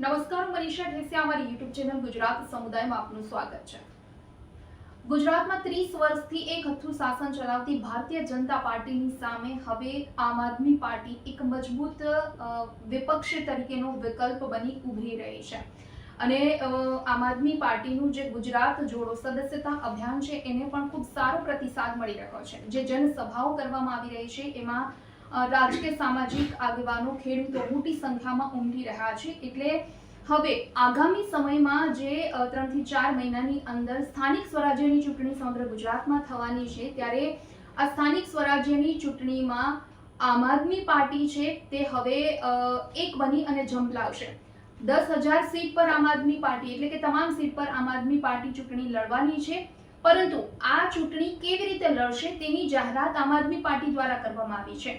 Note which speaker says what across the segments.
Speaker 1: નમસ્કાર, મનીષા ઢેસિયા અમારી YouTube channel Gujarat સમુદાયમાં આપનું સ્વાગત છે. ગુજરાતમાં ત્રીસ વર્ષથી એક હથ્થું શાસન ચલાવતી ભારતીય જનતા પાર્ટીની સામે હવે આમ આદમી પાર્ટી એક મજબૂત વિપક્ષ તરીકેનો વિકલ્પ બની ઉભરી રહી છે. અને આમ આદમી પાર્ટીનું જે ગુજરાત જોડો સદસ્યતા અભિયાન છે, એને પણ ખૂબ સારો પ્રતિસાદ મળી રહ્યો છે. જે જનસભાઓ કરવામાં આવી રહી છે, એમાં રાજકીય, સામાજિક આગેવાનો, ખેડૂતો મોટી સંખ્યામાં ઉમટી રહ્યા છે. એટલે હવે આગામી સમયમાં જે ત્રણથી ચાર મહિનાની અંદર સ્થાનિક સ્વરાજ્યની ચૂંટણી સમગ્ર ગુજરાતમાં થવાની છે, ત્યારે આ સ્થાનિક સ્વરાજ્યની ચૂંટણીમાં આમ આદમી પાર્ટી છે તે હવે એક બની અને ઝંપલાવશે દસ હજાર સીટ પર આમ આદમી પાર્ટી, એટલે કે તમામ સીટ પર આમ આદમી પાર્ટી ચૂંટણી લડવાની છે. પરંતુ આ ચૂંટણી કેવી રીતે લડશે તેની જાહેરાત આમ આદમી પાર્ટી દ્વારા કરવામાં આવી છે.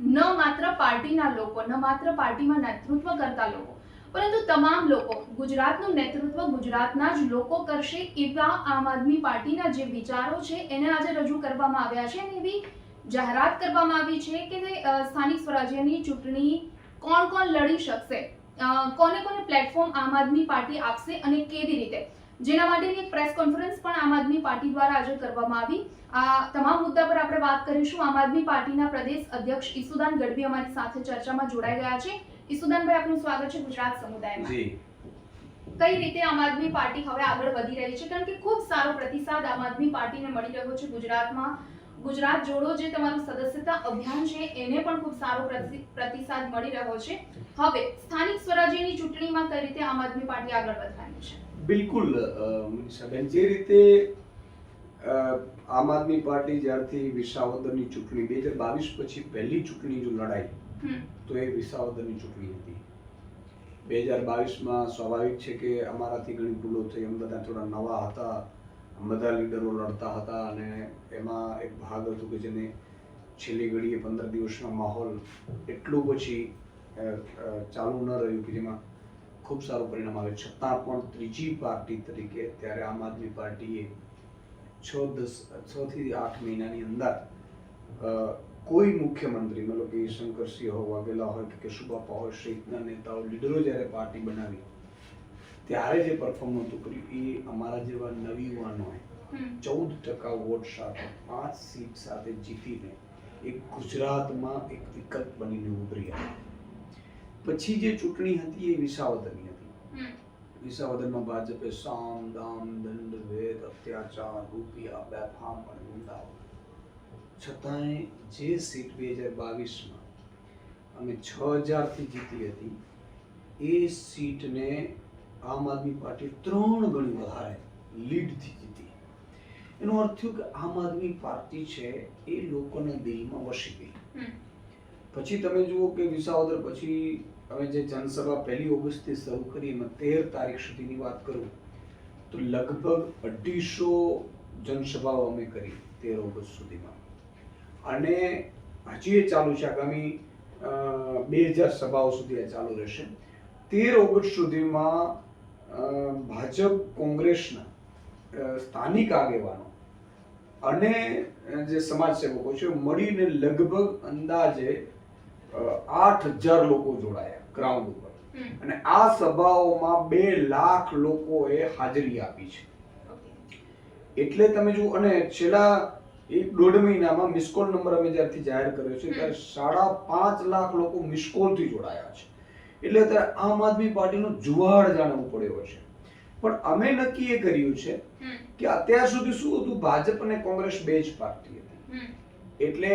Speaker 1: ન માત્ર પાર્ટીના લોકો, ન માત્ર પાર્ટીમાં નેતૃત્વ કરતા લોકો, પરંતુ તમામ લોકો, ગુજરાતનું નેતૃત્વ ગુજરાતના જ લોકો કરશે એવા આમ આદમી પાર્ટીના જે વિચારો છે, એને આજે રજૂ કરવામાં આવ્યા છે અને એવી જાહેરાત કરવામાં આવી છે કે સ્થાનિક સ્વરાજ્યની ચૂંટણી કોણ કોણ લડી શકશે કોને કોને પ્લેટફોર્મ આમ આદમી પાર્ટી આપશે અને કેવી રીતે? જેના માટેની એક પ્રેસ કોન્ફરન્સ પણ આમ આદમી પાર્ટી દ્વારા આજે કરવામાં આવી. આ તમામ મુદ્દા પર આપણે વાત કરીશું. આમ આદમી પાર્ટીના પ્રદેશ અધ્યક્ષ ઈસુદાન ગઢવી અમારી સાથે ચર્ચામાં જોડાઈ ગયા છે. ઈસુદાનભાઈ આપનું સ્વાગત છે ગુજરાત સમુદાયમાં. કઈ રીતે આમ આદમી પાર્ટી હવે આગળ વધી રહી છે? કારણ કે ખૂબ સારો પ્રતિસાદ આમ આદમી પાર્ટીને મળી રહ્યો છે ગુજરાતમાં. ગુજરાત જોડો જે તમારું સદસ્યતા અભિયાન છે એને પણ ખૂબ સારો પ્રતિ- પ્રતિસાદ મળી રહ્યો છે. હવે સ્થાનિક સ્વરાજ્યની ચૂંટણીમાં કઈ રીતે આમ આદમી પાર્ટી આગળ વધવાની છે?
Speaker 2: બિલકુલ મનીષાબેન જે રીતે આમ આદમી પાર્ટી જ્યારથી વિસાવદરની ચૂંટણી બે હજાર બાવીસ પછી પહેલી ચૂંટણી જો લડાઈ તો એ વિસાવદરની ચૂંટણી હતી. બે હજાર બાવીસમાં સ્વાભાવિક છે કે અમારાથી ઘણી ભૂલો થઈ અમે બધા થોડા નવા હતા બધા લીડરો લડતા હતા અને એમાં એક ભાગ હતો કે જેને છેલ્લી ઘડીએ પંદર દિવસનો માહોલ એટલું પછી ચાલુ ન રહ્યું કે જેમાં ખૂબ સારું પરિણામ આવે છતાં પણ ત્રીજી પાર્ટી તરીકે ત્યારે આમ આદમી પાર્ટીએ છ દસ છ થી આઠ મહિનાની અંદર કોઈ મુખ્યમંત્રી મતલબ કે શંકરસિંહ વાઘેલા હોય કે કેશુબાપા હોય સહિતના નેતાઓ લીડરો જ્યારે પાર્ટી બનાવી ત્યારે જે પરફોર્મન્સ કર્યું એ અમારા જેવા નવી
Speaker 1: યુવાનોએ
Speaker 2: ચૌદ ટકા વોટ સાથે પાંચ સીટ સાથે જીતીને એક ગુજરાતમાં એક વિકલ્પ બનીને ઉભરી આવી. પછી જે ચૂંટણી હતી એ વિસાવદરની હતી. વિસાવદરમાં ભાજપે સામ દામ દંડ વેદ અત્યાચાર રૂપિયા બેફામ પણ ગુંડાઓ. છતાંય જે સીટ બે હજાર બાવીસમાં અમે છ હજારથી જીતી હતી એ સીટને આમ આદમી પાર્ટી ત્રણ ગણી વધારે લીડથી જીતી. એનો અર્થ થયો કે આમ આદમી પાર્ટી છે એ લોકોના દિલમાં વસી ગઈ. પછી તમે જુઓ કે વિસાવદર પછી અમે જે જનસભા પહેલી ઓગસ્ટથી શરૂ કરી એમાં તેર તારીખ સુધીની વાત કરું, તો લગભગ અઢીસો જનસભાઓ અમે કરી તેર ઓગસ્ટ સુધીમાં. અને હજી એ ચાલુ છે, આગામી બે હજાર સભાઓ સુધી આ ચાલુ રહેશે. તેર ઓગસ્ટ સુધીમાં ભાજપ કોંગ્રેસના સ્થાનિક આગેવાનો અને જે સમાજસેવકો છે, મળીને લગભગ અંદાજે આઠ હજાર લોકો જોડાયા. ગ્રાઉન્ડ ઉપર. અને આ સભાઓમાં બે લાખ લોકોએ હાજરી આપી છે. એટલે તમે જુઓ અને છેલ્લા એક દોઢ મહિનામાં મિસકોલ નંબર અમે જ્યારથી જાહેર કર્યો છે ત્યારે સાડા પાંચ લાખ લોકો મિસકોલથી જોડાયા છે. એટલે અત્યારે આમ આદમી પાર્ટીનો જુવાળ જાણવું પડ્યો છે. પણ અમે નક્કી એ કર્યું છે કે અત્યાર સુધી શું હતું? ભાજપ અને કોંગ્રેસ બે જ પાર્ટી હતી. એટલે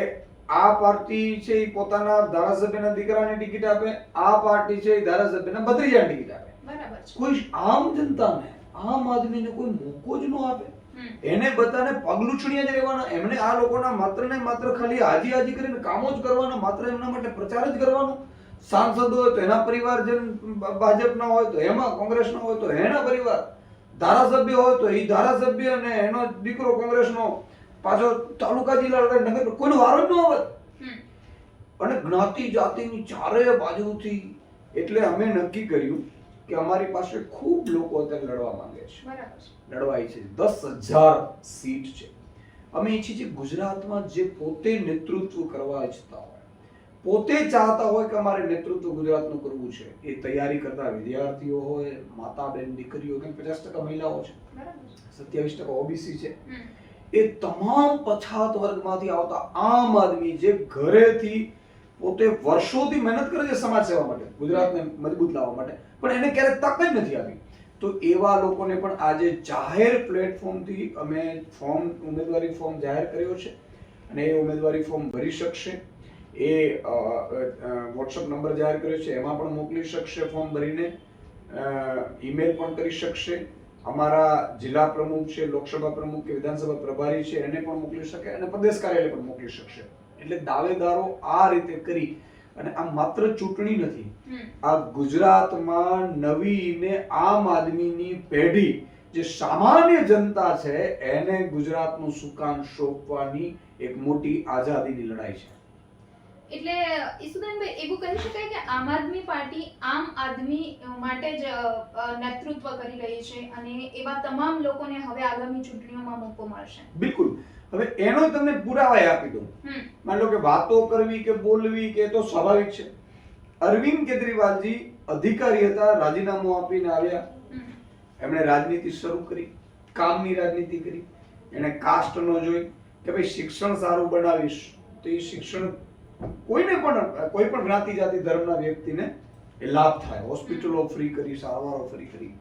Speaker 2: આ પાર્ટી છે એ પોતાના ધારાસભ્યના દીકરાને ટિકિટ આપે આ પાર્ટી છે એ ધારાસભ્યના ભત્રીજાને ટિકિટ આપે.
Speaker 1: બરાબર
Speaker 2: કોઈ આમ જનતાને આમ આદમીને કોઈ મોકો જ ન આપે. એને બધાને પગલુછણિયા જ રહેવાના. એમને આ લોકોના માત્ર ને માત્ર ખાલી હાજી હાજી કરીને કામો જ કરવાના માત્ર એમના માટે પ્રચાર જ કરવાનો. સાંસદ હોય તો એના પરિવારજન ભાજપના હોય તો એમાં કોંગ્રેસના હોય તો એના પરિવાર. ધારાસભ્ય હોય તો એ ધારાસભ્ય અને એનો દીકરો કોંગ્રેસનો પાછો તાલુકા જિલ્લા નગર કોઈનો વારો જ ન આવે. અને જ્ઞાતિ જાતિની ચારે બાજુથી એટલે અમે નક્કી કર્યું કે અમારી પાસે ખૂબ લોકો અત્યારે લડવા માંગે છે.
Speaker 1: બરાબર છે.
Speaker 2: દસ હજાર સીટ છે. અમે ઈચ્છીએ છીએ ગુજરાતમાં જે પોતે નેતૃત્વ કરવા ઈચ્છતા હોય પોતે ચાહતા હોય કે અમારે નેતૃત્વ ગુજરાતનું કરવું છે એ તૈયારી કરતા વિદ્યાર્થીઓ હોય માતા બેન દીકરીઓ કેમ પચાસ ટકા મહિલાઓ છે. સત્યાવીસ ટકા ઓબીસી છે. એ તમામ પછાત વર્ગમાંથી આવતા આમ આદમી જે ઘરેથી પોતે વર્ષોથી મહેનત કરે છે સમાજ સેવા માટે, ગુજરાતને મજબૂત લાવવા માટે, પણ એને ક્યારેક તક જ નથી આપી તો એવા લોકોને પણ આજે જાહેર પ્લેટફોર્મથી અમે ફોર્મ ઉમેદવારી ફોર્મ જાહેર કર્યો છે અને એ ઉમેદવારી ફોર્મ ભરી શકશે. એ વોટ્સઅપ નંબર જાહેર કર્યો છે, એમાં પણ મોકલી શકશે ફોર્મ ભરીને. ઈમેલ પણ કરી શકશે. અમારા જિલ્લા પ્રમુખ છે લોકસભા પ્રમુખ કે વિધાનસભા પ્રભારી છે એને પણ મોકલી શકે અને પ્રદેશ કાર્યાલય પણ મોકલી શકશે. એટલે દાવેદારો આ રીતે કરી અને આ માત્ર ચૂંટણી નથી આ ગુજરાતમાં નવી ને આમ આદમીની પેઢી જે સામાન્ય જનતા છે એને ગુજરાતનું સુકાન સોંપવાની એક મોટી આઝાદીની લડાઈ છે.
Speaker 1: એટલે ઈસુદાનભાઈ એવું કહી શકાય કે આમ આદમી પાર્ટી આમ આદમી માટે જ નેતૃત્વ કરી રહી છે અને એવા તમામ લોકોને હવે આગામી ચૂંટણીઓમાં મોકો મળશે.
Speaker 2: બિલકુલ. હવે એનો તમને પુરાવા આપી દઉં. માન લો કે વાતો કરવી કે બોલવી કે તો સ્વાભાવિક છે. અરવિંદ કેજરીવાલજી અધિકારી હતા રાજીનામું આપીને આવ્યા. એમણે રાજનીતિ શરૂ કરી કામની રાજનીતિ કરી. એણે કાસ્ટ નો જોઈ કે ભાઈ શિક્ષણ સારું બનાવીશ તો એ શિક્ષણ કોઈને પણ કોઈ પણ જ્ઞાતિ જાતિ ધર્મના વ્યક્તિને એ લાભ થાય. હોસ્પિટલો ફ્રી કરી સારવારો ફ્રી કરી.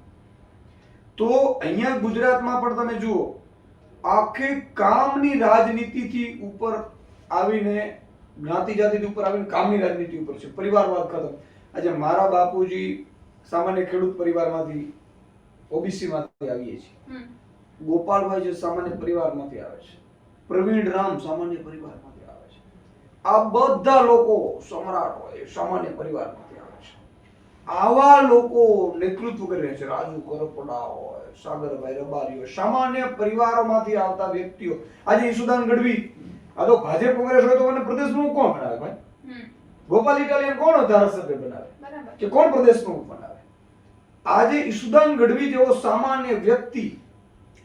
Speaker 2: તો અહીંયા ગુજરાતમાં પણ તમે જુઓ આખે કામની રાજનીતિથી ઉપર આવીને જ્ઞાતિ જાતિથી ઉપર આવીને કામની રાજનીતિ ઉપર છે. પરિવારવાદ ખતમ. આજે મારા બાપુજી સામાન્ય ખેડૂત પરિવારમાંથી ઓબીસી માંથી આવીએ છીએ. ગોપાલભાઈ જે સામાન્ય પરિવારમાંથી આવે છે. પ્રવીણ રામ સામાન્ય છે આ બધા લોકો સમ્રાટ હોય સામાન્ય પરિવારમાંથી આવે છે. આવા લોકો નેતૃત્વ કરે છે. રાજુ કરપડા હોય સાગરભાઈ રબારી હોય સામાન્ય પરિવારોમાંથી આવતા વ્યક્તિઓ. આજે ઈસુદાન ગઢવી આ તો ભાજપ કોંગ્રેસ હોય તો મને પ્રદેશ પ્રમુખ કોણ બનાવે ભાઈ? ગોપાલ ઇટાલિયન કોણ ધારાસભ્ય બનાવે? કે કોણ પ્રદેશ પ્રમુખ બનાવે? આજે ઈસુદાન ગઢવી જેવો સામાન્ય વ્યક્તિ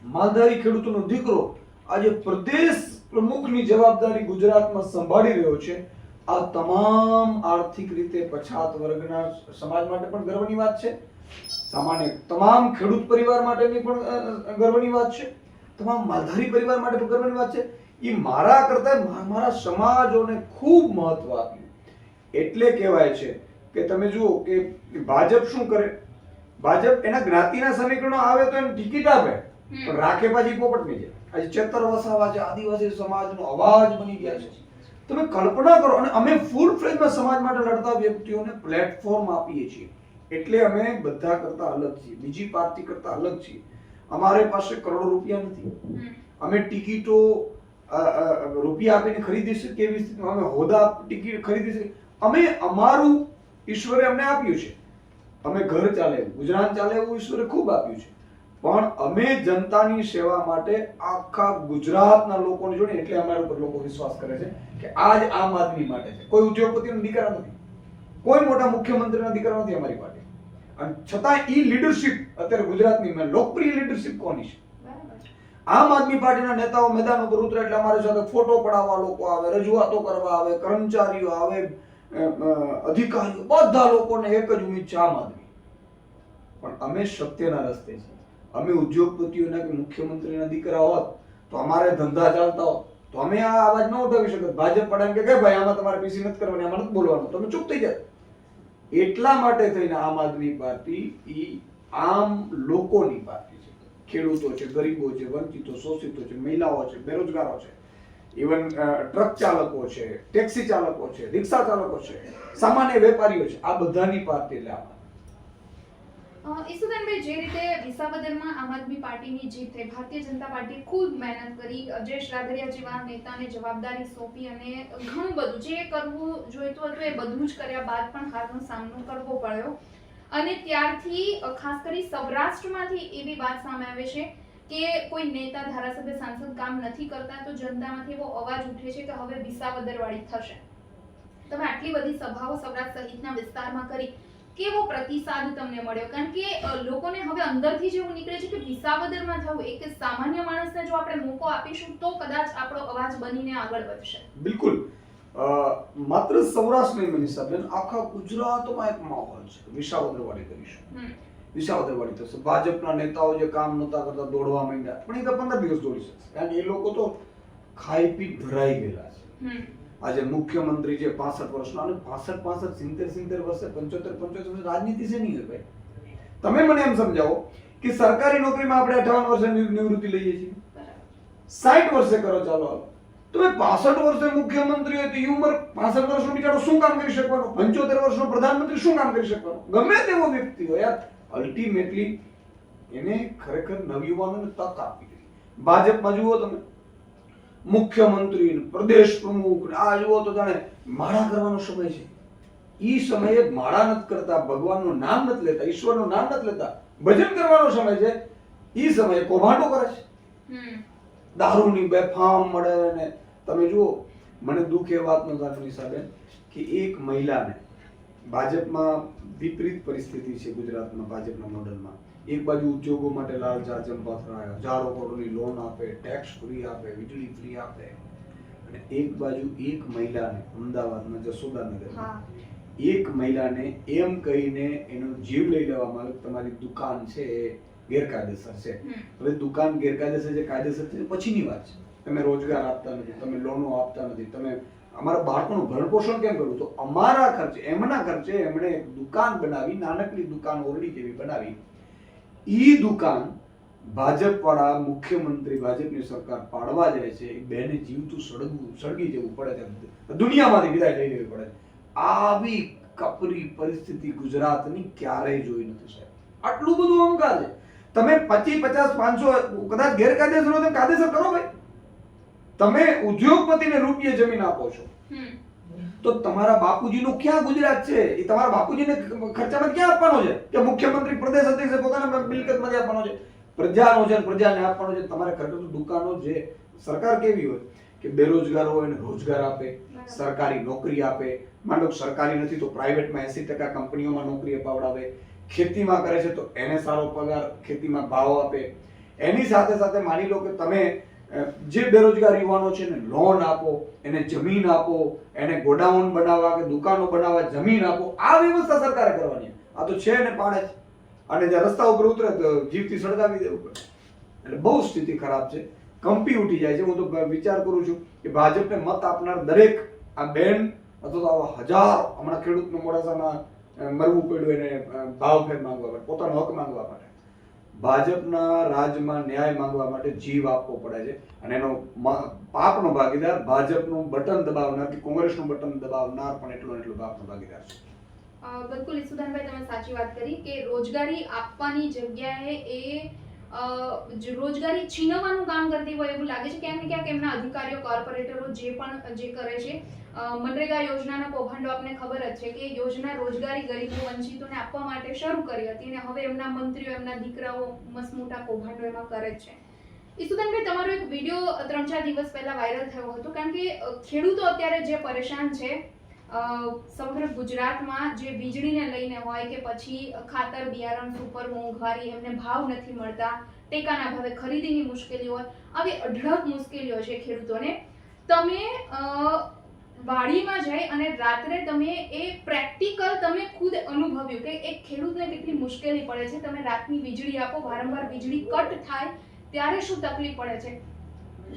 Speaker 2: માલધારી ખેડૂતોનો દીકરો આજે પ્રદેશ પ્રમુખની જવાબદારી ગુજરાતમાં સંભાળી રહ્યો છે. આ તમામ આર્થિક રીતે પછાત વર્ગના સમાજ માટે પણ ગર્વની વાત છે. સામાન્ય તમામ ખેડૂત પરિવાર માટેની પણ ગર્વની વાત છે. તમામ માલધારી પરિવાર માટે પણ ગર્વની વાત છે. એ મારા કરતા મારા સમાજોને ખૂબ મહત્વ આપ્યું. એટલે કહેવાય છે કે તમે જુઓ કે ભાજપ શું કરે? ભાજપ એના જ્ઞાતિના સમીકરણો આવે તો એને ટિકિટ આપે. પણ રાખે પાછી પોપટની જેમ. આજે ચેતર વસાવા છે આદિવાસી સમાજનો અવાજ બની ગયા છે. તમે કલ્પના કરો અને અમે ફૂલ ફ્લેજમાં સમાજ માટે લડતા વ્યક્તિઓને પ્લેટફોર્મ આપીએ છીએ. એટલે અમે બધા કરતા અલગ છીએ બીજી પાર્ટી કરતા અલગ છીએ. અમારી પાસે કરોડો રૂપિયા નથી. અમે ટિકિટો રૂપિયા આપીને ખરીદી શકીએ એવી સ્થિતિમાં અમે હોદા ટિકિટ ખરીદી શકીએ. અમે અમારું ઈશ્વરે અમને આપ્યું છે. અમે ઘર ચાલે ગુજરાન ચાલે એવું ઈશ્વરે ખૂબ આપ્યું છે. પણ અમે જનતાની સેવા માટે આખા ગુજરાતના લોકોને જોડે, એટલે અમારા ઉપર લોકો વિશ્વાસ કરે છે કે આજ આમ આદમી માટે છે. કોઈ ઉદ્યોગપતિનો દીકરા નથી. કોઈ મોટા મુખ્યમંત્રીના દીકરા નથી અમારી માટે. અને છતાં ઈ લીડરશિપ અત્યારે ગુજરાતની લોકપ્રિય લીડરશિપ કોની છે? આમ આદમી પાર્ટીના નેતાઓ મેદાન ઉપર ઉતરે એટલે અમારી સાથે ફોટો પડાવવા લોકો આવે, રજૂઆતો કરવા આવે, કર્મચારીઓ આવે અધિકારીઓ, બધા લોકોને એક જ ઉમેદ છે, આમ આદમી. પણ અમે સત્યના રસ્તે છીએ. અમે ઉદ્યોગપતિઓના કે મુખ્યમંત્રીના દીકરા હોત, તો અમારે ધંધા ચાલતા હોત, તો અમે આ અવાજ ન ઉઠાવી શકત. ભાજપ પડાય કે ભાઈ, આમાં તમારે પીસી નથી કરવાની, આમાં નથી બોલવાનું. તમે ચૂપ થઈ જાત. એટલા માટે થઈને આમ આદમી પાર્ટી ઈ આમ લોકોની પાર્ટી છે. ખેડૂતો છે, ગરીબો છે, વંચિતો, શોષિતો છે, મહિલાઓ છે, બેરોજગારો છે. ઇવન ટ્રક ચાલકો છે, ટેક્સી ચાલકો છે, રિક્ષા ચાલકો છે, સામાન્ય વેપારીઓ છે. આ બધાની પાર્ટી એટલે આમ
Speaker 1: ઈસુદાનભાઈ જે રીતે વિસાવદરમાં આમ આદમી પાર્ટીની જીત થઈ, ભારતીય જનતા પાર્ટી ખૂબ મહેનત કરી અજેશ રાધરિયા જેવા નેતાને જવાબદારી સોંપી અને ઘણું બધું, જે કરવું જોઈતું હતું એ બધું જ કર્યા બાદ પણ હારનો સામનો કરવો પડ્યો. અને ત્યારથી ખાસ કરી સૌરાષ્ટ્રમાંથી એવી વાત સામે આવે છે કે કોઈ નેતા, ધારાસભ્ય, સાંસદ કામ નથી કરતા, તો જનતામાંથી એવો અવાજ ઉઠે છે કે હવે વિસાવદરવાળી થશે. તમે આટલી બધી સભાઓ સૌરાષ્ટ્ર સહિતના વિસ્તારમાં કરી કેવો પ્રતિસાદ તમને મળ્યો? કારણ કે લોકોને હવે અંદરથી જેવું નીકળે છે કે વિસાવદરમાં થવું એક સામાન્ય માણસને જો આપણે મોકો આપીશું તો કદાચ આપણો અવાજ બનીને આગળ વધશે.
Speaker 2: બિલકુલ. માત્ર સૌરાષ્ટ્ર નહીં મનીષાબેન આખા ગુજરાતમાં એક માહોલ છે. વિસાવદરવાડી કરીશું. વિસાવદરવાડી થશે ભાજપના નેતાઓ જે કામ નહોતા કરતા દોડવા માંડ્યા પણ એ તો પંદર દિવસ દોડી શકશે. કારણ એ લોકો તો ખાઈ પી ભરાઈ ગયેલા છે. આજે મુખ્યમંત્રી છે પાસઠ વર્ષનો અને પાસઠ પાસઠ, સિત્તેર સિત્તેર વર્ષે પંચોતેર પંચોતેર વર્ષે રાજનીતિ છે નહીં ભાઈ? તમે મને એમ સમજાવો કે સરકારી નોકરીમાં આપણે અઠાવન વર્ષે નિવૃત્તિ લઈએ છીએ. સાઠ વર્ષે કરો, ચાલો તમે પાસઠ વર્ષે મુખ્યમંત્રી હોય તો એ ઉંમર પાસઠ વર્ષનો બિચારો શું કામ કરી શકવાનો? પંચોતેર વર્ષનો પ્રધાનમંત્રી શું કામ કરી શકવાનો? ગમે તેવો વ્યક્તિ હોય અલ્ટિમેટલી એને ખરેખર નવયુવાનોને તક આપવી જોઈએ. ભાજપમાં જુઓ તમે. મુખ્યમંત્રી પ્રદેશ પ્રમુખ આ જુઓ તો જાણે માળા કરવાનો સમય છે. ઈ સમયે માળા નથી કરતા ભગવાનનું નામ નથી લેતા ઈશ્વરનું નામ નથી લેતા ભજન કરવાનો સમય છે. ઈ સમયે કૌભાંડો કરે છે. દારૂની બેફામ મળે ને તમે જુઓ મને દુઃખ એ વાતનો થાય મનીષાબેન કે એક મહિલાને ભાજપમાં વિપરીત પરિસ્થિતિ છે ગુજરાતમાં ભાજપના મોડલમાં. એક બાજુ ઉદ્યોગો માટે લાલ ચાચમ પાથરાયા હજારો કરોડની લોન આપે ટેક્સ ફ્રી આપે વીજળી ફ્રી આપે. અને એક બાજુ એક મહિલાને અમદાવાદમાં જસોદાનગર
Speaker 1: હા.
Speaker 2: એક મહિલાને એમ કહીને એનો જીવ લઈ લેવામાં આવ્યો તમારી દુકાન છે એ ગેરકાયદેસર છે. હવે દુકાન ગેરકાયદેસર છે કાયદેસર છે પછીની વાત છે. તમે રોજગાર આપતા નથી તમે લોનો આપતા નથી તમે અમારા બાળકોનું ભરણ પોષણ કેમ કરવું? તો અમારા ખર્ચે એમના ખર્ચે એમણે દુકાન બનાવી નાનકડી દુકાન ઓરડી જેવી બનાવી. ઈ દુકાન ભાજપવાળા મુખ્યમંત્રી ભાજપની સરકાર પાડવા જાય છે બેને જીવતું સળગવું, સળગી જવું પડે છે. દુનિયામાંથી વિદાય લઈ લેવી પડે. આવી કપરી પરિસ્થિતિ ગુજરાતની ક્યારેય જોઈ નથી સાહેબ. આટલું બધું અહંકાર છે તમે પચીસ પચાસ, પાંચસો, કદાચ ગેરકાયદેસર કાયદેસર કરો ભાઈ. તમે ઉદ્યોગપતિને રૂપિયે જમીન આપો છો. તો તમારા બાપુજીનું ક્યાં ગુજરાત છે? એ તમારા બાપુજીને ખર્ચામાં ક્યાં આપવાનો છે? કે મુખ્યમંત્રી પ્રદેશ અધ્યક્ષે પોતાના મિલકતમાંથી આપવાનો છે? પ્રજાનો છે પ્રજાને આપવાનો છે. તમારે ખરેખર દુકાનો જે સરકાર કેવી હોય? કે બેરોજગાર હોય એને રોજગાર આપે સરકારી નોકરી આપે. માંડો સરકારી નથી તો પ્રાઇવેટમાં એસી ટકા કંપનીઓમાં નોકરી અપાવડાવે. ખેતીમાં કરે છે તો એને સારો પગાર ખેતીમાં ભાવ આપે. એની સાથે સાથે માની લો કે તમે જે બેરોજગાર યુવાનો છે એને લોન આપો, એને જમીન આપો, એને ગોડાઉન બનાવવા કે દુકાનો બનાવવા, જમીન આપો, આ વ્યવસ્થા સરકારે કરવાની આ તો છે ને પાડે છે. અને જે રસ્તા ઉપર ઉતરે તો જીવથી સળગાવી દેવું પડે. એટલે બહુ સ્થિતિ ખરાબ છે. કંપી ઉઠી જાય છે. હું તો વિચાર કરું છું કે ભાજપને મત આપનાર દરેક આ બેન અથવા તો આવા હજાર હમણાં ખેડૂતનું મોડાસામાં મરવું પડ્યું એને ભાવ ફેર માંગવા માટે પોતાનો હક માંગવા માટે ભાજપના રાજમાં ન્યાય માંગવા માટે જીવ આપવો પડે છે અને એનો પાપનો ભાગીદાર ભાજપનું બટન દબાવનાર કે કોંગ્રેસનું બટન દબાવનાર પણ એટલો એટલો પાપનો ભાગીદાર છે.
Speaker 1: બિલકુલ, ઈસુદાનભાઈ, તમે સાચી વાત કરી કે રોજગારી આપવાની જગ્યાએ એ રોજગારી છીનવવાનું કામ કરતી હોય એવું લાગે છે. ક્યાંક ને ક્યાંક એમના અધિકારીઓ, કોર્પોરેટરો જે પણ, જે કરે છે મનરેગા યોજનાના કૌભાંડો આપને ખબર જ છે કે યોજના રોજગારી ગરીબો વંચિતોને આપવા માટે શરૂ કરી હતી અને હવે એમના મંત્રીઓ, એમના દીકરાઓ મસમોટા કૌભાંડો એમાં કરે છે. ઈસુદાનભાઈ તમારો એક વીડિયો ત્રણ ચાર દિવસ પહેલા વાયરલ થયો હતો કારણ કે ખેડૂતો અત્યારે જે પરેશાન છે સમગ્ર ગુજરાતમાં જે વીજળીને લઈને હોય કે પછી ખાતર, બિયારણ, સુપર, મોંઘવારી એમને ભાવ નથી મળતા, ટેકાના ભાવે ખરીદીની મુશ્કેલી હોય, આવી અઢળક મુશ્કેલીઓ છે ખેડૂતોને. તમે વાડીમાં જઈ અને રાત્રે તમે એ પ્રેક્ટિકલ તમે ખુદ અનુભવ્યું કે એક ખેડૂતને કેટલી મુશ્કેલી પડે છે, તમે રાતની વીજળી આપો, વારંવાર વીજળી કટ થાય, ત્યારે શું તકલીફ પડે છે?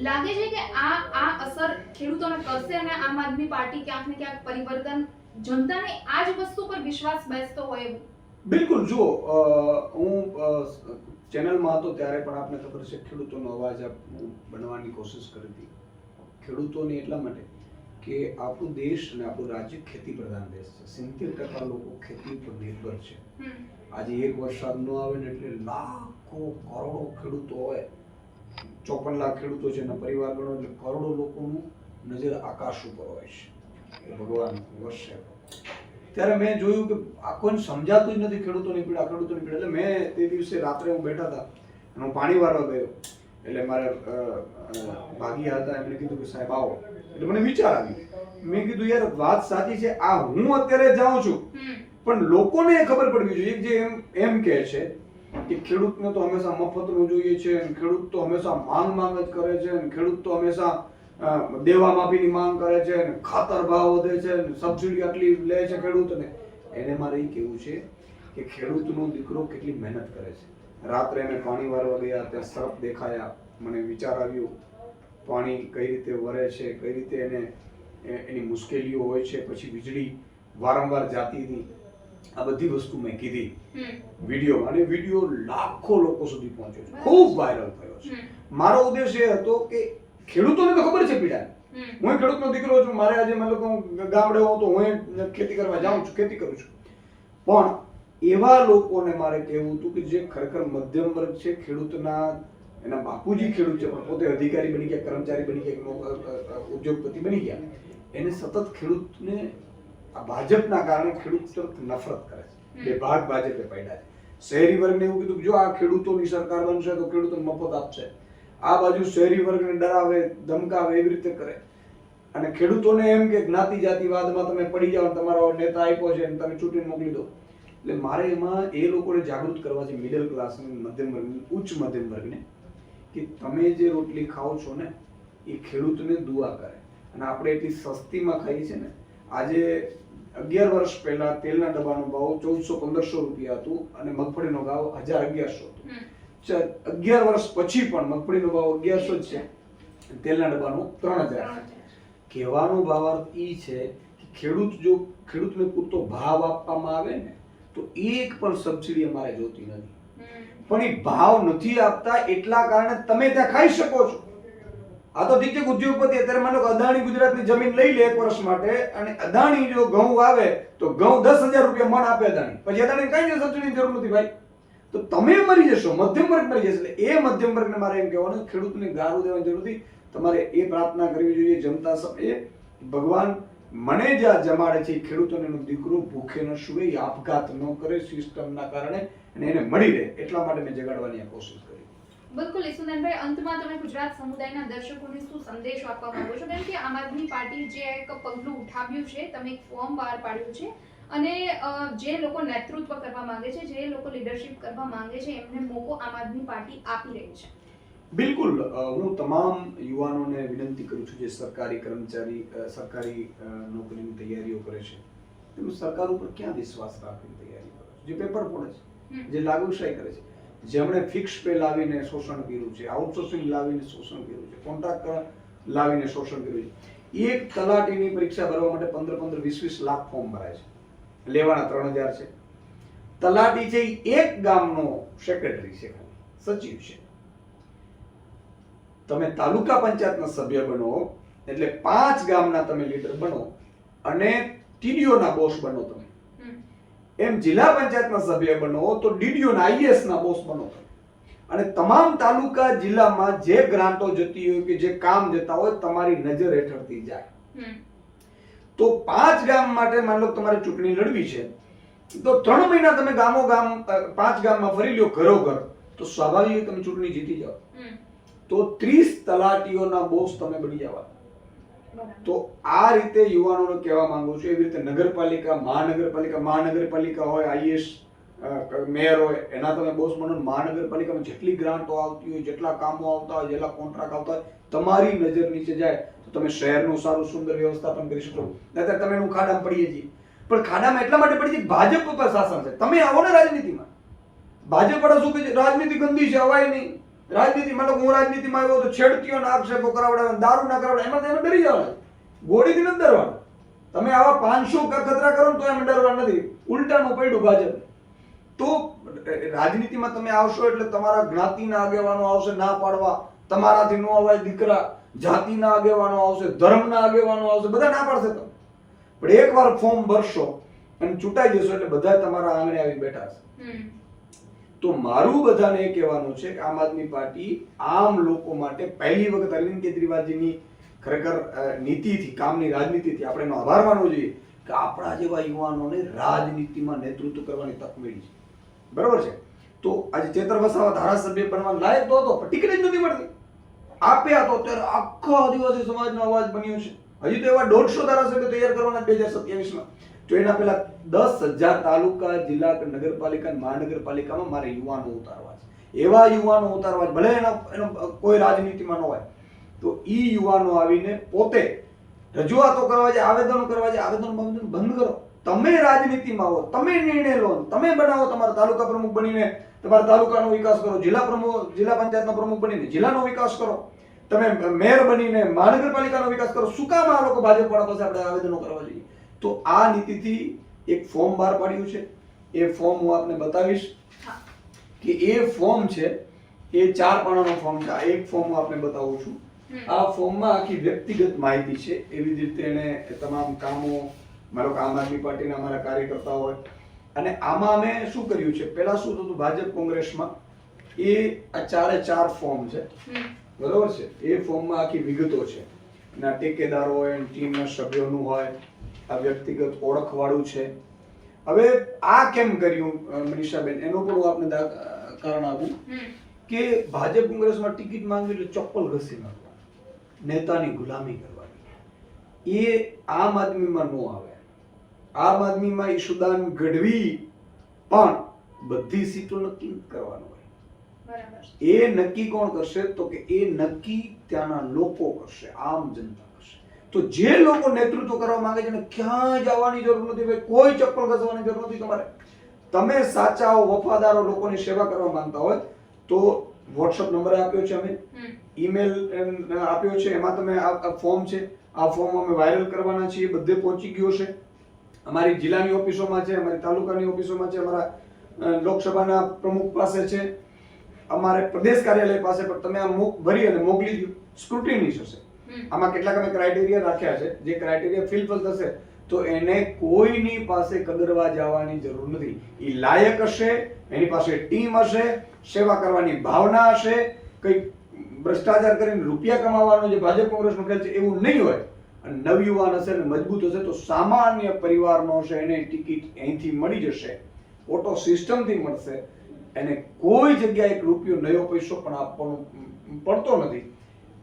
Speaker 1: લાગે છે કે આ આ અસર ખેડૂતોને કરશે અને આમ આદમી પાર્ટી ક્યાંક ને ક્યાંક પરિવર્તન, જનતાને આ જ વસ્તુ પર વિશ્વાસ બેસતો હોય એવું.
Speaker 2: બિલકુલ, જુઓ હું ચેનલમાં હતો ત્યારે પણ આપને ખબર છે, ખેડૂતોનો અવાજ બનવાની કોશિશ કરી હતી. ખેડૂતોને એટલા માટે કે આપણું દેશ અને આપણું રાજ્ય ખેતી પ્રધાન દેશ છે. સિત્તેર ટકા લોકો ખેતી ઉપર નિર્ભર છે. આજે એક વરસાદ ન આવે ને એટલે લાખો કરોડો ખેડૂતો હોય. ચોપન લાખ ખેડૂતો છે એના પરિવાર ગણો એટલે કરોડો લોકોનું નજર આકાશ ઉપર હોય છે. ભગવાન વર્ષે. ત્યારે મેં જોયું કે આ કોઈને સમજાતું જ નથી ખેડૂતોની પીડા ખેડૂતોની પીડા એટલે મેં તે દિવસે રાત્રે હું બેઠા હતા અને હું પાણી વાળો ગયો. એટલે મારે ભાગીયા હતા એમણે કીધું કે સાહેબ આવો. એટલે મને વિચાર આવ્યો મેં કીધું યાર વાત સાચી છે આ હું અત્યારે જાઉં છું. પણ લોકોને ખબર પડવી જોઈએ. જે એમ એમ કહે છે કે ખેડૂતને તો હંમેશા મફતનું જોઈએ છે ખેડૂત તો હંમેશા માંગ માંગ જ કરે છે ખેડૂત તો હંમેશા દેવા માફીની માંગ કરે છે ખાતર ભાવ વધે છે સબસિડી આટલી લે છે ખેડૂતને. એને મારે એ કહેવું છે કે ખેડૂતનો દીકરો કેટલી મહેનત કરે છે. રાત્રે એને પાણી વારવા ગયા ત્યાં સરફ દેખાયા. મને વિચાર આવ્યો પાણી કઈ રીતે વરે છે કઈ રીતે એને એની મુશ્કેલીઓ હોય છે પછી વીજળી વારંવાર જાતી હતી. આ બધી વસ્તુ મેં કીધી. વીડિયો અને વીડિયો લાખો લોકો સુધી પહોંચ્યો છે. ખૂબ વાયરલ થયો છે. મારો ઉદ્દેશ એ હતો કે ખેડૂતોને તો ખબર છે પીડા. હું ખેડૂતનો દીકરો છું. મારે આજે મેં લોકો ગામડે હોઉં તો હું ખેતી કરવા જાઉં છું ખેતી કરું છું. પણ એવા લોકોને મારે કહેવું હતું કે જે ખરેખર મધ્યમ વર્ગ છે ખેડૂતના એના બાપુજી ખેડૂત છે પણ પોતે અધિકારી બની ગયા કર્મચારી બની ગયા ઉદ્યોગપતિ બની ગયા. એને સતત ખેડૂતને આ ભાજપના કારણે ખેડૂત તરફ નફરત કરે છે. બે ભાગ ભાજપે પડ્યા છે. શહેરી વર્ગને એવું કીધું કે જો આ ખેડૂતોની સરકાર બનશે તો ખેડૂતોને મફત આપશે. આ બાજુ શહેરી વર્ગને ડરાવે ધમકાવે એવી રીતે કરે. અને ખેડૂતોને એમ કે જ્ઞાતિ જાતિવાદમાં તમે પડી જાઓ તમારો નેતા આપ્યો છે અને તમે ચૂંટીને મોકલી દો. એટલે મારે એમાં એ લોકોને જાગૃત કરવા છે મિડલ ક્લાસ મધ્યમ વર્ગ ઉચ્ચ મધ્યમ વર્ગને. કે તમે જે રોટલી ખાઓ છો ને એ ખેડૂતને દુઆ કરે. અને આપણે એટલી સસ્તીમાં ખાઈએ છીએ ને આજે અગિયાર વર્ષ પહેલા તેલના ડબ્બાનો ભાવ ચૌદસો પંદરસો રૂપિયા હતું અને મગફળીનો ભાવ હજાર અગિયારસો હતો. અગિયાર વર્ષ પછી પણ મગફળીનો ભાવ અગિયારસો જ છે. તેલના ડબ્બાનો ત્રણ હજાર. કહેવાનો ભાવાર્થ એ છે કે ખેડૂત જો ખેડૂતને પૂરતો ભાવ આપવામાં આવે ને તો એક પણ સબસિડી અમારે જોતી નથી. પણ એ ભાવ નથી આપતા એટલા કારણે તમે ત્યાં ખાઈ શકો છો. આ તો ઠીક ઉદ્યોગપતિ અત્યારે માનો કે અદાણી ગુજરાતની જમીન લઈ લે એક વર્ષ માટે અને અદાણી જો ઘઉં વાવે તો ઘઉં દસ હજાર રૂપિયા મણ આપે અદાણી. પછી અદાણી કઈ જ સબસિડીની જરૂર નથી ભાઈ. તો તમે મરી જશો, મધ્યમ વર્ગ મરી જશે. એટલે એ મધ્યમ વર્ગને મારે એમ કહેવાનું, ખેડૂતને ગારું દેવાની જરૂર નથી. તમારે એ પ્રાર્થના કરવી જોઈએ જમતા સમયે, ભગવાન મને જ્યાં જમાડે છે, ખેડૂતોને એનો દીકરો ભૂખે ન સુવે, આપઘાત ન કરે, સિસ્ટમના કારણે અને એને મળી રહે એટલા માટે મેં જગાડવાની આ કોશિશ કરી.
Speaker 1: બિલકુલ ઈસુદાનભાઈ અંતમાં તમે ગુજરાત સમુદાયના દર્શકોને શું સંદેશો આપવા માંગો છો? કેમ કે આમ આદમી પાર્ટી જે એક પગલું ઉઠાવ્યું છે તમે એક ફોર્મ બહાર પાડ્યું છે અને જે લોકો નેતૃત્વ કરવા માંગે છે જે લોકો લીડરશિપ કરવા માંગે છે એમને મોકો આમ આદમી પાર્ટી આપી રહી છે.
Speaker 2: બિલકુલ હું તમામ યુવાનોને વિનંતી કરું છું જે સરકારી કર્મચારી સરકારી નોકરીની તૈયારીઓ કરે છે તેમ સરકાર ઉપર ક્યાં વિશ્વાસ રાખવાની તૈયારી કરે છે? જે પેપર પડે છે. જે લાગુશાહી કરે છે. જેમણે ફિક્સ પે લાવીને શોષણ કર્યું છે આઉટસોર્સિંગ લાવીને શોષણ કર્યું છે કોન્ટ્રાક્ટ લાવીને શોષણ કર્યું છે. એક તલાટીની પરીક્ષા ભરવા માટે પંદર પંદર વીસ વીસ લાખ ફોર્મ ભરાય છે. લેવાના ત્રણ હજાર છે. તલાટી છે એક ગામનો સેક્રેટરી છે. સચિવ છે. તમે તાલુકા પંચાયતના સભ્ય બનો, એટલે પાંચ ગામના તમે લીડર બનો અને ટીડીઓના બોસ બનો તમે. એમ જિલ્લા પંચાયતના સભ્ય બનો તો ડીડીઓ ના આઈએસ ના બોસ બનો. અને તમામ તાલુકા જિલ્લામાં જે ગ્રાન્ટો જતી હોય કે જે કામ જતા હોય તમારી નજર હેઠળથી જાય. તો પાંચ ગામ માટે માની લો તમારે ચૂંટણી લડવી છે તો ત્રણ મહિના તમે ગામો ગામ પાંચ ગામમાં ફરી લ્યો ઘરો ઘર તો સ્વાભાવિક તમે ચૂંટણી જીતી જાઓ. તો ત્રીસ તલાટીઓના બોસ તમે બની જવા
Speaker 1: બરાબર.
Speaker 2: તો આ રીતે યુવાનોને કહેવા માંગુ છું, એવી રીતે નગરપાલિકા, મહાનગરપાલિકા મહાનગરપાલિકા હોય, આઈએસ મેયર હોય, એના તમે બોસ બનો મહાનગરપાલિકામાં જેટલી ગ્રાન્ટો આવતી હોય, જેટલા કામો આવતા હોય, જેટલા કોન્ટ્રાક્ટ આવતા હોય, તમારી નજર નીચે જાય, તો તમે શહેરનું સારું, સુંદર વ્યવસ્થાપન કરી શકો. નહીતર તમે એનું ખાડામાં પડીએ છીએ. પણ ખાડામાં એટલા માટે પડી છે ભાજપ ઉપર શાસન છે. તમે આવો ને રાજનીતિમાં. ભાજપ વાળા શું કહે છે? રાજનીતિ ગંદી છે, અવાય નહીં. રાજનીતિ મતલબ હું રાજનીતિમાં આવ્યો તો છેડતીઓના આક્ષેપો કરાવડાવે દારૂ ના કરાવડે એમાં એને ડરી જવાના ગોળીથી નથી ડરવાનું. તમે આવા પાંચસો ખતરા કરો તો એમ ડરવા નથી. ઉલટાનું પડ્યું ભાજપ. તો રાજનીતિમાં તમે આવશો એટલે તમારા જ્ઞાતિના આગેવાનો આવશે ના પાડવા તમારાથી નો અવાય દીકરા જાતિના આગેવાનો આવશે ધર્મના આગેવાનો આવશે બધા ના પાડશે તમે પણ એકવાર ફોર્મ ભરશો અને ચૂંટાઈ જશો એટલે બધા તમારા આંગણે આવી બેઠા
Speaker 1: હમ,
Speaker 2: તો મારું બધાને એ કહેવાનું છે કે આમ આદમી પાર્ટી આમ લોકો માટે પહેલી વખત અરવિંદ કેજરીવાલજીની ખરેખર નીતિથી, કામની રાજનીતિથી આપણે એનો આભાર માનવો જોઈએ કે આપણા જેવા યુવાનોને રાજનીતિમાં નેતૃત્વ કરવાની તક મળી છે. બરાબર છે? તો આજે ચેતર વસાવા ધારાસભ્ય બનવા લાયક તો હતો, પણ ટિકિટ જ નથી મળતી. આપ્યા તો અત્યારે આખો આદિવાસી સમાજનો અવાજ બન્યો છે. હજી તો એવા દોઢસો ધારાસભ્ય તૈયાર કરવાના બે હજાર સત્યાવીસમાં. તો એના પહેલા દસ હજાર તાલુકા, જિલ્લા નગરપાલિકા, મહાનગરપાલિકામાં મારે યુવાનો ઉતારવા છે. એવા યુવાનો ઉતારવા ભલે એનો એનો કોઈ રાજનીતિમાં ન હોય, તો એ યુવાનો આવીને પોતે રજૂઆતો કરવા છે, આવેદનો કરવા છે, આવેદન બાવેદનો બંધ કરો. તમે રાજનીતિમાં આવો તમે નિર્ણય લો, તમે બનાવો, તમારા તાલુકા પ્રમુખ બનીને તમારા તાલુકાનો વિકાસ કરો, જિલ્લા પ્રમુખ જિલ્લા પંચાયતનો પ્રમુખ બનીને જિલ્લાનો વિકાસ કરો. તમે મેયર બનીને મહાનગરપાલિકાનો વિકાસ કરો. શું કામ આ લોકો ભાજપ પાસે આપણે આવેદનો કરવા જોઈએ? તો આ નીતિથી એક ફોર્મ બહાર પાડ્યું છે. એ ફોર્મ હું આપને બતાવીશ કે એ ફોર્મ છે એ ચાર પાનાનો ફોર્મ છે. આ એક ફોર્મ હું આપને બતાવું છું. આ ફોર્મમાં આખી વ્યક્તિગત માહિતી છે. એવી જ રીતે એને તમામ કામો મારો કે આમ આદમી પાર્ટીના અમારા કાર્યકર્તા હોય. અને આમાં અમે શું કર્યું છે? પહેલા શું થતું? ભાજપ કોંગ્રેસમાં એ આ ચારે ચાર ફોર્મ છે. બરોબર છે? એ ફોર્મમાં આખી વિગતો છે. ના ટેકેદારો હોય ટીમના સભ્યોનું હોય આ વ્યક્તિગત ઓળખવાળું છે. હવે આ કેમ કર્યું મનીષાબેન? એનું પણ હું આપને કારણ આપું કે ભાજપ કોંગ્રેસમાં ટિકિટ માંગવી એટલે ચપ્પલ ઘસી નાખવા. નેતાની ગુલામી કરવાની. એ આમ આદમીમાં નો આવે. આમ આદમીમાં ઈશુદાન ગઢવી પણ બધી સીટો નક્કી કરવાનું હોય. એ નક્કી કોણ કરશે? તો કે એ નક્કી ત્યાંના લોકો કરશે આમ જનતા. તો જે લોકો નેતૃત્વ કરવા માંગે છે ક્યાં જવાની જરૂર નથી ભાઈ કોઈ ચપ્પલ ઘસવાની જરૂર નથી તમારે. તમે સાચા વફાદારો લોકોની સેવા કરવા માંગતા હોય તો વોટ્સઅપ નંબર આપ્યો છે અમે. ઈમેલ આપ્યો છે. એમાં તમે આ ફોર્મ છે. આ ફોર્મ અમે વાયરલ કરવાના છીએ બધે પહોંચી ગયો છે. અમારી જિલ્લાની ઓફિસોમાં છે અમારી તાલુકાની ઓફિસોમાં છે અમારા લોકસભાના પ્રમુખ પાસે છે. અમારે પ્રદેશ કાર્યાલય પાસે પણ તમે આ મુક ભરી અને મોકલી દો સ્ક્રુટિની થશે. આમાં કેટલાક અમે ક્રાઇટેરિયા રાખ્યા છે. જે ક્રાઇટેરિયા ફિલફિલ થશે, તો એને કોઈની પાસે કદરવા જવાની જરૂર નથી. એ લાયક હશે, એની પાસે ટીમ હશે, સેવા કરવાની ભાવના હશે, કંઈક ભ્રષ્ટાચાર કરીને રૂપિયા કમાવાનો જે ભાજપ કોંગ્રેસનો ખેલ છે, એવું નહીં હોય. અને નવયુવાન હશે અને મજબૂત હશે, તો સામાન્ય પરિવારનો હશે, એને ટિકિટ અહીંથી મળી જશે. ઓટો સિસ્ટમથી મળશે. એને કોઈ જગ્યાએ એક રૂપિયો, નયો પૈસો પણ આપવાનો પડતો નથી.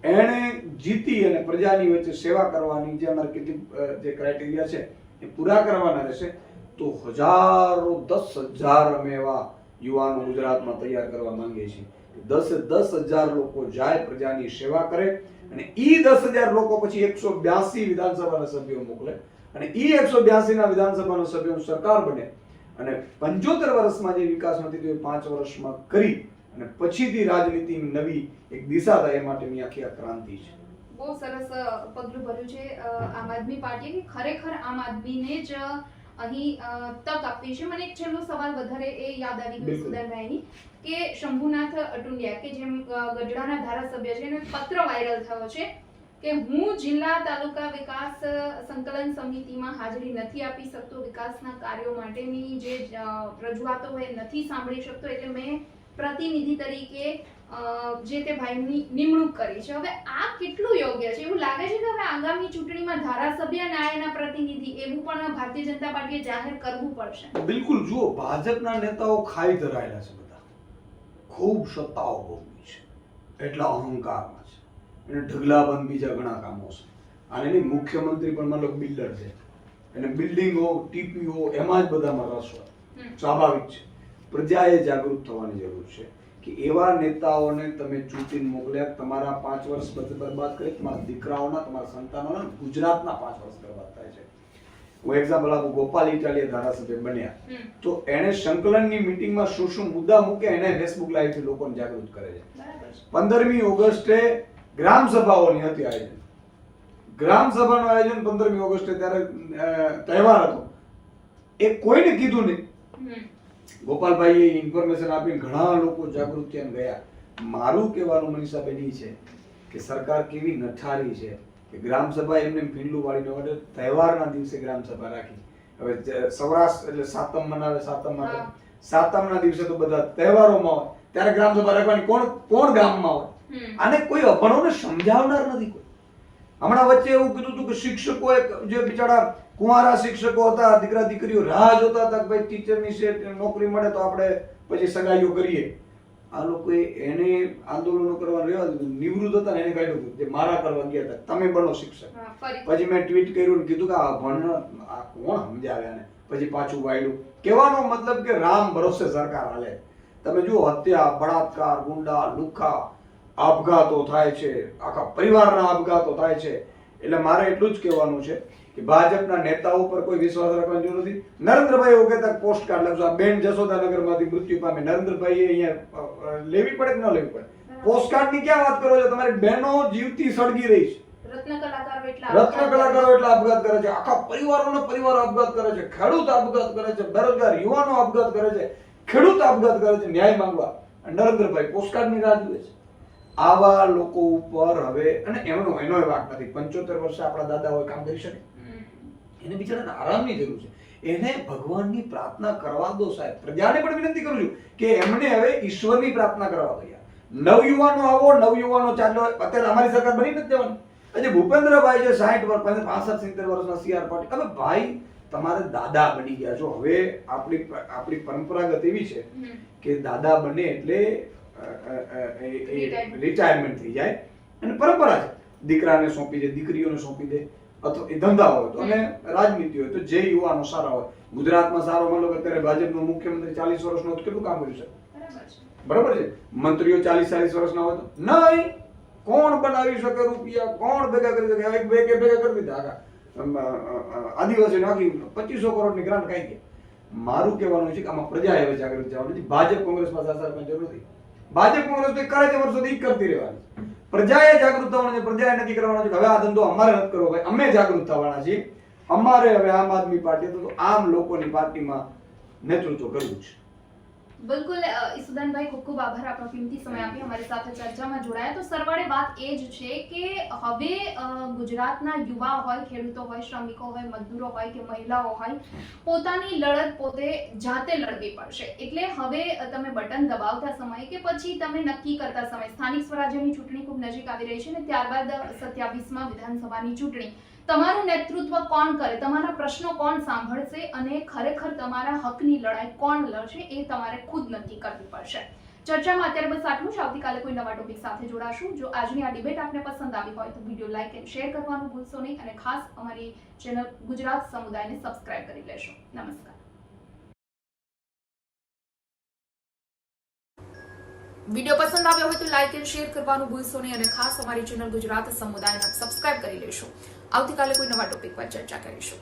Speaker 2: એણે જીતી અને પ્રજાની વચ્ચે સેવા કરવાની જે અમારે કેટલીક જે ક્રાઇટેરિયા છે, એ પૂરા કરવાના રહેશે, તો હજારો દસ હજાર અમે એવા યુવાનો ગુજરાતમાં તૈયાર કરવા માંગીએ છીએ. દસ દસ હજાર લોકો જાય, પ્રજાની સેવા કરે, અને એ દસ હજાર લોકો પછી એકસો બ્યાસી વિધાનસભાના સભ્યો મોકલે. અને એ એકસો બ્યાસીના વિધાનસભાના સભ્યો સરકાર બને. અને પંચોતેર વર્ષમાં જે વિકાસ નથી તે પાંચ વર્ષમાં કરી અને પછીથી રાજનીતિ નવી એક દિશા થાય એ માટેની આખી આ ક્રાંતિ છે
Speaker 1: બહુ સરસ પગલું ભર્યું છે આમ આદમી પાર્ટીએ કે ખરેખર આમ આદમીને જ અહીં તક આપવી છે મને એક છેલ્લો સવાલ વધારે એ યાદ આવી ગયો. સુદાનભાઈની કે શંભુનાથ અટુંડિયા કે જેમ ગઢડાના ધારાસભ્ય છે એનો પત્ર વાયરલ થયો છે કે હું જિલ્લા તાલુકા વિકાસ સંકલન સમિતિમાં હાજરી નથી આપી શકતો વિકાસના કાર્યો માટેની જે રજૂઆતો હોય નથી સાંભળી શકતો એટલે મેં પ્રતિનિધિ તરીકે જે તે ભાઈની નિમણૂક કરી છે. હવે આ કેટલું યોગ્ય છે? એવું લાગે છે કે હવે આગામી ચૂંટણીમાં ધારાસભ્ય ન્યાયના પ્રતિનિધિ એવું પણ ભારતીય જનતા પાર્ટીએ જાહેર કરવું પડશે?
Speaker 2: બિલકુલ. જુઓ ભાજપના નેતાઓ ખાઈ ધરાયેલા છે બધા. ખૂબ સત્તાઓ ભોગવી છે. એટલા અહંકારમાં છે. એને ઢગલાબંધ બીજા ઘણા કામો છે. અને એની મુખ્યમંત્રી પણ મતલબ બિલ્ડર છે. એને બિલ્ડિંગો ટીપીઓ એમાં જ બધામાં રસ હોય. સ્વાભાવિક છે. પ્રજાએ જાગૃત થવાની જરૂર છે કે એવા નેતાઓને તમે ચૂંટીને મોકલ્યા તમારા પાંચ વર્ષ બરબાદ કરી તમારા દીકરાઓના તમારા સંતાનોના ગુજરાતના પાંચ વર્ષ બરબાદ થાય છે. હું એક્ઝામ્પલ આપું ગોપાલ ઇટાલિયા ધારાસભ્ય બન્યા. તો એણે સંકલનની મીટિંગમાં શું શું મુદ્દા મૂકે એને ફેસબુક લાઈવથી લોકોને જાગૃત કરે છે. પંદરમી ઓગસ્ટે ગ્રામ સભાઓની હતી આયોજન. ગ્રામ સભાનું આયોજન પંદરમી ઓગસ્ટે ત્યારે તહેવાર હતો. એ કોઈને કીધું નહીં. ગોપાલભાઈએ ઇન્ફોર્મેશન આપીને ઘણા લોકો જાગૃત થઈને ગયા. મારું કહેવાનું મનીષાબેન છે કે સરકાર કેવી નઠારી છે કે ગ્રામ સભા એમને ફીંડલું વાળીને માટે તહેવારના દિવસે ગ્રામ સભા રાખી. હવે સૌરાષ્ટ્ર એટલે સાતમ મનાવે સાતમ માટે. સાતમના દિવસે તો બધા તહેવારોમાં હોય. ત્યારે ગ્રામ સભા રાખવાની કોણ કોણ ગામમાં હોય. આને કોઈ અભણોને સમજાવનાર નથી કોઈ. હમણાં વચ્ચે એવું કીધું હતું કે શિક્ષકો જે બિચારા કુંવારા શિક્ષકો હતા દીકરા દીકરીઓ રાહ જોતા હતા કે ભાઈ ટીચરની સે નોકરી મળે તો આપણે પછી સગાઈઓ કરીએ. આ લોકોએ એને આંદોલનો કરવા રહેવા દીધું નિવૃત્ત હતા ને એને કાઢ્યું હતું જે મારા કરવા ગયા હતા. તમે બનો શિક્ષક. પછી મેં ટ્વીટ કર્યું ને કીધું કે આ ભણ આ કોણ સમજાવે આને? પછી પાછું વાયડું. કહેવાનો મતલબ કે રામ ભરોસે સરકાર હાલે. તમે જુઓ હત્યા બળાત્કાર ગુંડા લુખા આપઘાતો થાય છે. આખા પરિવારના આપઘાતો થાય છે. એટલે મારે એટલું જ કહેવાનું છે કે ભાજપના નેતાઓ પર કોઈ વિશ્વાસ રાખવાની જરૂર નથી. નરેન્દ્રભાઈ એવું કહેતા પોસ્ટ કાર્ડ લખશો આ બેન જશોદાનગરમાંથી મૃત્યુ પામે. નરેન્દ્રભાઈ અહીંયા લેવી પડે કે ન લેવી પડે? પોસ્ટ કાર્ડની ક્યાં વાત કરો છો? તમારી બહેનો જીવતી સળગી રહી છે.
Speaker 1: રત્ન કલાકારો એટલા
Speaker 2: અપઘાત આપઘાત કરે છે. આખા પરિવારોનો પરિવારો અપઘાત કરે છે. ખેડૂત અપઘાત કરે છે. બેરોજગાર યુવાનો અપઘાત કરે છે. ખેડૂત અપઘાત કરે છે. ન્યાય માંગવા. નરેન્દ્રભાઈ પોસ્ટકાર્ડની રાહ જુએ છે. આવા લોકો ઉપર હવે અને એમનો એનો વાક નથી. પંચોતેર વર્ષે આપણા દાદા હોય કામ કરી શકે. એને બિચારાને આરામની જરૂર છે. એને ભગવાનની પ્રાર્થના કરવા દો સાહેબ. પ્રજાને પણ વિનંતી કરું છું કે એમને હવે ઈશ્વરની પ્રાર્થના કરવા દો નવયુવાનો આવો નવયુવાનો ચાલો અત્યારે અમારી સરકાર બની નથી જવાની. આજે ભૂપેન્દ્રભાઈ છે સાઠ વર્ષ પાસઠ સિત્તેર વર્ષના સીઆર પાટીલ. હવે ભાઈ તમારે દાદા બની ગયા છો. હવે આપણી આપણી પરંપરાગત એવી છે કે દાદા બને એટલે. રિટાયરમેન્ટ થઈ જાય. અને પરંપરા છે. દીકરાને સોંપી દે દીકરીઓને સોંપી દે અથવા એ ધંધા હોય તો. અને રાજનીતિ હોય તો જે યુવાનો સારા હોય. ગુજરાતમાં સારો માનો કે અત્યારે ભાજપનો મુખ્યમંત્રી ચાલીસ વર્ષનો હતો, કેટલું કામ કર્યું છે?
Speaker 1: બરાબર છે.
Speaker 2: મંત્રીઓ ચાલીસ ચાલીસ વર્ષના હોય તો. નહીં! કોણ બનાવી શકે રૂપિયા? કોણ ભેગા કરી શકે? એક બે કે ભેગા કરી દીધા. આખા આદિવાસી નાખી પચીસો કરોડની ગ્રાન્ટ ખાઈ ગયા મારું કહેવાનું છે કે આમાં પ્રજા હવે જાગૃત જવાની છે ભાજપ કોંગ્રેસ પાસે આસાર પણ જરૂર નથી. ભાજપ કોંગ્રેસ તો કરે તે વર્ષોથી ઈ કરતી રહેવાની. પ્રજાએ જાગૃત થવાનું છે, પ્રજાએ નક્કી કરવાનું છે હવે આ ધંધો અમારે નથી કરવો, ભાઈ અમે જાગૃત થવાના છીએ અમારે હવે આમ આદમી પાર્ટી તો આમ લોકોની પાર્ટીમાં નેતૃત્વ કરવું છે
Speaker 1: બિલકુલ ઈસુદાનભાઈ, ખૂબ આભાર આપનો કિંમતી સમય આપી, અમારી સાથે ચર્ચામાં જોડાયા. તો સરવાળે વાત એ જ છે કે હવે ગુજરાતના યુવા હોય, ખેડૂતો હોય, શ્રમિકો હોય, મજદૂરો હોય કે મહિલાઓ હોય, પોતાની લડત પોતે જાતે લડવી પડશે. એટલે હવે તમે બટન દબાવતા સમયે કે પછી તમે નક્કી કરતા સમયે, સ્થાનિક સ્વરાજ્યની ચૂંટણી ખૂબ નજીક આવી રહી છે અને ત્યારબાદ સત્યાવીસમાં વિધાનસભાની ચૂંટણી. તમારું નેતૃત્વ કોણ કરે? તમારા પ્રશ્નો કોણ સાંભળશે? અને ખરેખર તમારા હકની લડાઈ કોણ લડશે એ તમારે ખુદ નક્કી કરવી પડશે. ચર્ચામાં અત્યારે બસ આટલું જ. આવતીકાલે કોઈ નવા ટોપિક સાથે જોડાશું. જો આજની આ ડિબેટ આપને પસંદ આવી હોય તો વીડિયો લાઇક એન્ડ શેર કરવાનું ભૂલશો નહીં અને ખાસ અમારી ચેનલ ગુજરાત સમુદાયને સબસ્ક્રાઇબ કરી લેશો નમસ્કાર. વીડિયો પસંદ આવ્યો હોય તો લાઇક એન્ડ શેર કરવાનું ભૂલશો નહીં અને ખાસ અમારી ચેનલ ગુજરાત સમુદાયને સબસ્ક્રાઇબ કરી લેશો આવતીકાલે કોઈ નવા ટોપિક પર ચર્ચા કરીશું.